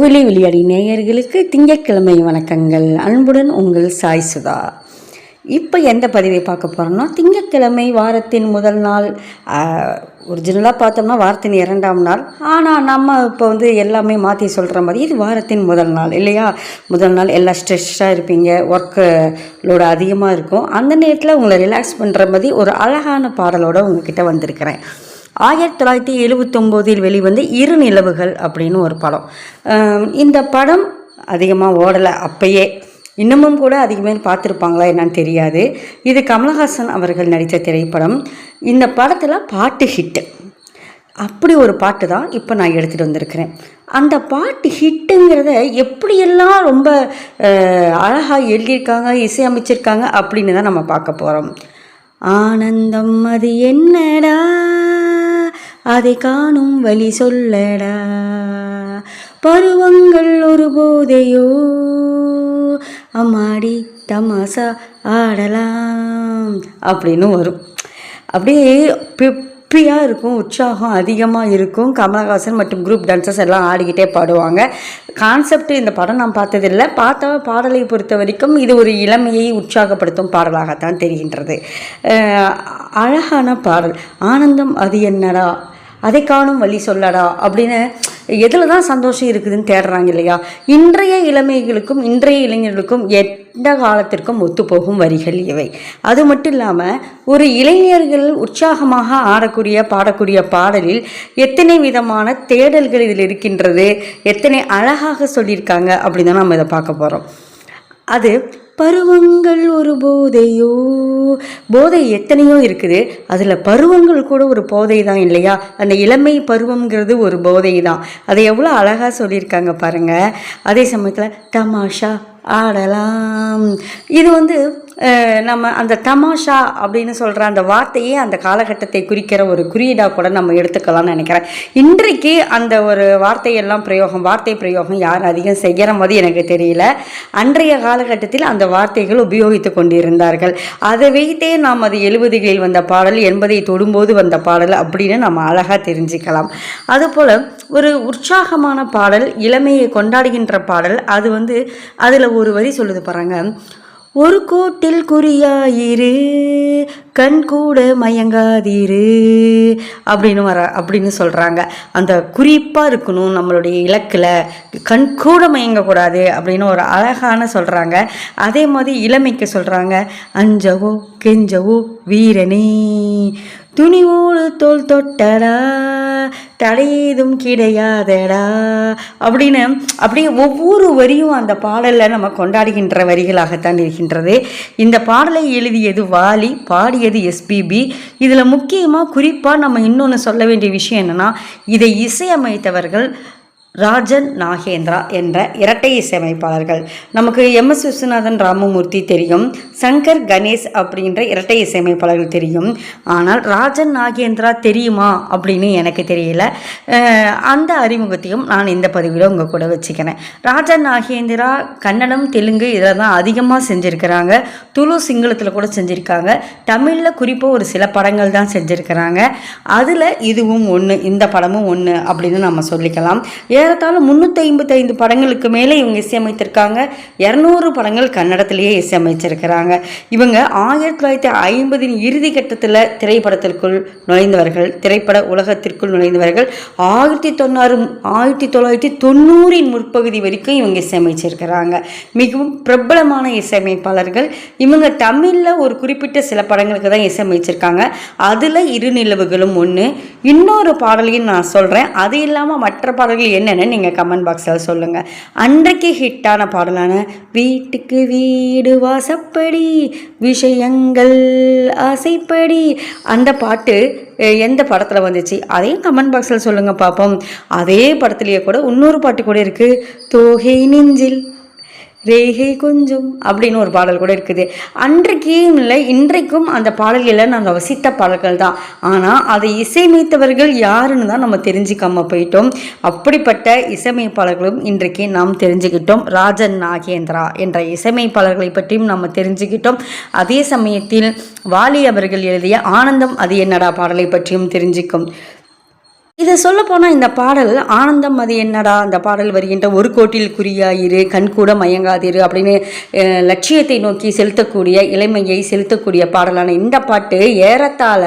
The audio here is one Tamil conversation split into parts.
விழி விளையாடி நேயர்களுக்கு திங்கட்கிழமை வணக்கங்கள். அன்புடன் உங்கள் சாய் சுதா. இப்போ எந்த பதிவை பார்க்க போகிறோம்னா திங்கட்கிழமை வாரத்தின் முதல் நாள் ஒரிஜினலாக பார்த்தோம்னா வாரத்தின் இரண்டாம் நாள். ஆனால் நம்ம இப்போ வந்து எல்லாமே மாற்றி சொல்கிற மாதிரி இது வாரத்தின் முதல் நாள் இல்லையா? முதல் நாள் எல்லாம் ஸ்ட்ரெஸ்ஸாக இருப்பீங்க ஒர்க்கு லோடு அதிகமாக இருக்கும். அந்த நேரத்தில் உங்களை ரிலாக்ஸ் பண்ணுற மாதிரி ஒரு அழகான பாடலோடு உங்ககிட்ட வந்திருக்கிறேன். ஆயிரத்தி தொள்ளாயிரத்தி எழுபத்தொம்போதில் வெளிவந்த இரு நிலவுகள் அப்படின்னு ஒரு படம். இந்த படம் அதிகமாக ஓடலை அப்பயே. இன்னமும் கூட அதிகமாக பார்த்துருப்பாங்களா என்னன்னு தெரியாது. இது கமலஹாசன் அவர்கள் நடித்த திரைப்படம். இந்த படத்தில் பாட்டு ஹிட்டு அப்படி ஒரு பாட்டு தான் இப்போ நான் எடுத்துகிட்டு வந்திருக்கிறேன். அந்த பாட்டு ஹிட்டுங்கிறத எப்படியெல்லாம் ரொம்ப அழகாக எழுதியிருக்காங்க இசையமைச்சிருக்காங்க அப்படின்னு தான் நம்ம பார்க்க போகிறோம் ஆனந்தம் அது என்னடா? அதை காணும் வழி சொல்லடா. பருவங்கள் ஒரு போதையோ? அம்மாடி தமாசா ஆடலாம். அப்படின்னு வரும். அப்படியே பெப்பியாக இருக்கும் உற்சாகம் அதிகமாக இருக்கும். கமலஹாசன் மற்றும் குரூப் டான்சர்ஸ் எல்லாம் ஆடிக்கிட்டே பாடுவாங்க. கான்செப்ட் இந்த படம் நான் பார்த்ததில்லை. பார்த்த பாடலை பொறுத்த வரைக்கும் இது ஒரு இளமையை உற்சாகப்படுத்தும் பாடலாகத்தான் தெரிகின்றது. அழகான பாடல். ஆனந்தம் அது என்னடா? அதை காணும் வழி சொல்லடா அப்படின்னு எதில் தான் சந்தோஷம் இருக்குதுன்னு தேடுறாங்க இல்லையா? இன்றைய இளமைகளுக்கும் இன்றைய இளைஞர்களுக்கும் எந்த காலத்திற்கும் ஒத்துப்போகும் வரிகள் இவை. அது மட்டும் இல்லாமல் ஒரு இளைஞர்கள் உற்சாகமாக ஆடக்கூடிய பாடக்கூடிய பாடலில் எத்தனை விதமான தேடல்கள் இதில் இருக்கின்றது எத்தனை அழகாக சொல்லியிருக்காங்க அப்படின்னு தான் நம்ம இதை பார்க்க போகிறோம் அது பருவங்கள் ஒரு போதையோ? போதை எத்தனையோ இருக்குது. அதில் பருவங்கள் கூட ஒரு போதை தான் இல்லையா? அந்த இளமை பருவங்கிறது ஒரு போதை தான் அதை எவ்வளோ அழகாக சொல்லியிருக்காங்க பாருங்கள் அதே சமயத்தில் தமாஷா ஆடலாம் இது வந்து நம்ம அந்த தமாஷா அப்படின்னு சொல்கிற அந்த வார்த்தையே அந்த காலகட்டத்தை குறிக்கிற ஒரு குறியீடாக கூட நம்ம எடுத்துக்கலாம்னு நினைக்கிறேன். இன்றைக்கு அந்த ஒரு வார்த்தையெல்லாம் பிரயோகம் வார்த்தை பிரயோகம் யார் அதிகம் செய்கிற மாதிரி எனக்கு தெரியல. அன்றைய காலகட்டத்தில் அந்த வார்த்தைகள் உபயோகித்து கொண்டிருந்தார்கள். அதை வைத்தே நாம் அது எழுபதுகளில் வந்த பாடல் எண்பதை தொடும்போது வந்த பாடல் அப்படின்னு நம்ம அழகாக தெரிஞ்சுக்கலாம். அதுபோல் ஒரு உற்சாகமான பாடல் இளமையை கொண்டாடுகின்ற பாடல் அது வந்து அதில் ஒரு வரி சொல்லுது பாருங்க. ஒரு கோட்டில் குறியாயிரு கண் கூட மயங்காதீரு அப்படின்னு வர அப்படின்னு சொல்கிறாங்க அந்த குறிப்பாக இருக்கணும் நம்மளுடைய இலக்கில். கண் கூட மயங்கக்கூடாது அப்படின்னு ஒரு அழகான சொல்கிறாங்க அதே மாதிரி இளமைக்கு சொல்கிறாங்க அஞ்சவோ கெஞ்சவோ வீரனே துணிவோடு தோல் தொட்டடா தடையேதும் கிடையாதடா. அப்படின்னு அப்படியே ஒவ்வொரு வரியும் அந்த பாடலில் நம்ம கொண்டாடுகின்ற வரிகளாகத்தான் இருக்கின்றது. இந்த பாடலை எழுதியது வாலி பாடியது எஸ்பிபி இதில் முக்கியமாக குறிப்பாக நம்ம இன்னொன்று சொல்ல வேண்டிய விஷயம் என்னென்னா இதை இசையமைத்தவர்கள் ராஜன் நாகேந்திரா என்ற இரட்டை இசையமைப்பாளர்கள். நமக்கு எம். எஸ். விஸ்வநாதன் ராமமூர்த்தி தெரியும். சங்கர் கணேஷ் அப்படின்ற இரட்டை இசையமைப்பாளர்கள் தெரியும். ஆனால் ராஜன் நாகேந்திரா தெரியுமா அப்படின்னு எனக்கு தெரியல. அந்த அறிமுகத்தையும் நான் இந்த பதிவில் உங்கள் கூட வச்சுக்கிறேன். ராஜன் நாகேந்திரா கன்னடம் தெலுங்கு இதில் தான் அதிகமாக செஞ்சுருக்கிறாங்க. துளு சிங்களத்தில் கூட செஞ்சுருக்காங்க. தமிழில் குறிப்பாக ஒரு சில படங்கள் தான் செஞ்சுருக்கிறாங்க. அதில் இதுவும் ஒன்று இந்த படமும் ஒன்று அப்படின்னு நம்ம சொல்லிக்கலாம். ஏறத்தாழ முந்நூற்றி ஐம்பத்தைந்து படங்களுக்கு மேலே இவங்க இசையமைத்திருக்காங்க. இரநூறு படங்கள் கன்னடத்திலேயே இசையமைச்சிருக்கிறாங்க. இவங்க ஆயிரத்தி தொள்ளாயிரத்தி ஐம்பதின் இறுதி கட்டத்தில் திரைப்படத்திற்குள் நுழைந்தவர்கள் திரைப்பட உலகத்திற்குள் நுழைந்தவர்கள் ஆயிரத்தி தொண்ணூறு ஆயிரத்தி தொள்ளாயிரத்தி தொண்ணூறின் முற்பகுதி வரைக்கும் இவங்க இசையமைச்சிருக்கிறாங்க. மிகவும் பிரபலமான இசையமைப்பாளர்கள். இவங்க தமிழில் ஒரு குறிப்பிட்ட சில படங்களுக்கு தான் இசையமைச்சிருக்காங்க. அதில் இரு நிலவுகளும் ஒன்று இன்னொரு பாடலையும் நான் சொல்கிறேன் அது இல்லாமல் மற்ற பாடல்கள் என்ன என்னென்னு நீங்கள் கமெண்ட் பாக்ஸில் சொல்லுங்கள் அன்றைக்கு ஹிட்டான பாடலான வீட்டுக்கு வீடு வாசப்படி விஷயங்கள் ஆசைப்படி. அந்த பாட்டு எந்த படத்தில் வந்துச்சு? அதையும் கமெண்ட் பாக்ஸில் சொல்லுங்கள் பார்ப்போம் அதே படத்துலேயே கூட இன்னொரு பாட்டு கூட இருக்குது தோகை நெஞ்சில் ரேகை கொஞ்சம் அப்படின்னு ஒரு பாடல் கூட இருக்குது. அன்றைக்கும் இல்லை இன்றைக்கும் அந்த பாடல்களில் நாங்கள் வசித்த பாடல்கள் தான். ஆனால் அதை இசையமைத்தவர்கள் யாருன்னு தான் நம்ம தெரிஞ்சுக்காம போயிட்டோம். அப்படிப்பட்ட இசையமைப்பாளர்களும் இன்றைக்கு நாம் தெரிஞ்சுக்கிட்டோம். ராஜன் நாகேந்திரா என்ற இசையமைப்பாளர்களை பற்றியும் நம்ம தெரிஞ்சுக்கிட்டோம். அதே சமயத்தில் வாலி அவர்கள் எழுதிய ஆனந்தம் அது என்னடா பாடலை பற்றியும் தெரிஞ்சுக்கும். இதை சொல்லப்போனால் இந்த பாடல் ஆனந்தம் அது என்னடா? அந்த பாடல் வருகின்ற ஒரு கோட்டில் குறியாயிரு கண்கூட மயங்காதிரு அப்படின்னு லட்சியத்தை நோக்கி செலுத்தக்கூடிய இளமையை செலுத்தக்கூடிய பாடலான இந்த பாட்டு ஏறத்தாழ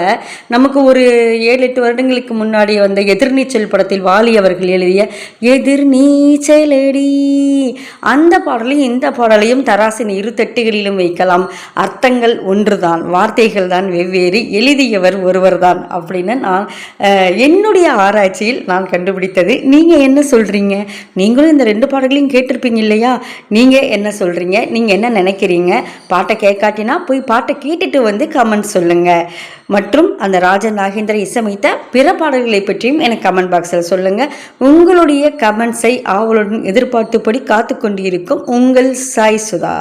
நமக்கு ஒரு ஏழு எட்டு வருடங்களுக்கு முன்னாடி வந்த எதிர்நீச்சல் படத்தில் வாலி அவர்கள் எழுதிய எதிர்நீச்சலடி அந்த பாடலையும் இந்த பாடலையும் தராசின் இரு தட்டுகளிலும் வைக்கலாம். அர்த்தங்கள் ஒன்றுதான் வார்த்தைகள் தான் வெவ்வேறு எழுதியவர் ஒருவர்தான் அப்படின்னு நான் என்னுடைய ஆராய்ச்சியில் நான் கண்டுபிடித்தது. நீங்கள் என்ன சொல்கிறீங்க நீங்களும் இந்த ரெண்டு பாடல்களையும் கேட்டிருப்பீங்க இல்லையா? நீங்கள் என்ன சொல்கிறீங்க நீங்கள் என்ன நினைக்கிறீங்க? பாட்டை கேட்காட்டினா போய் பாட்டை கேட்டுட்டு வந்து கமெண்ட் சொல்லுங்கள் மற்றும் அந்த ராஜன் நாகேந்திர இசையமைத்த பிற பாடல்களை பற்றியும் எனக்கு கமெண்ட் பாக்ஸில் சொல்லுங்கள் உங்களுடைய கமெண்ட்ஸை ஆவலுடன் எதிர்பார்த்துப்படி காத்து கொண்டிருக்கும் உங்கள் சாய் சுதா.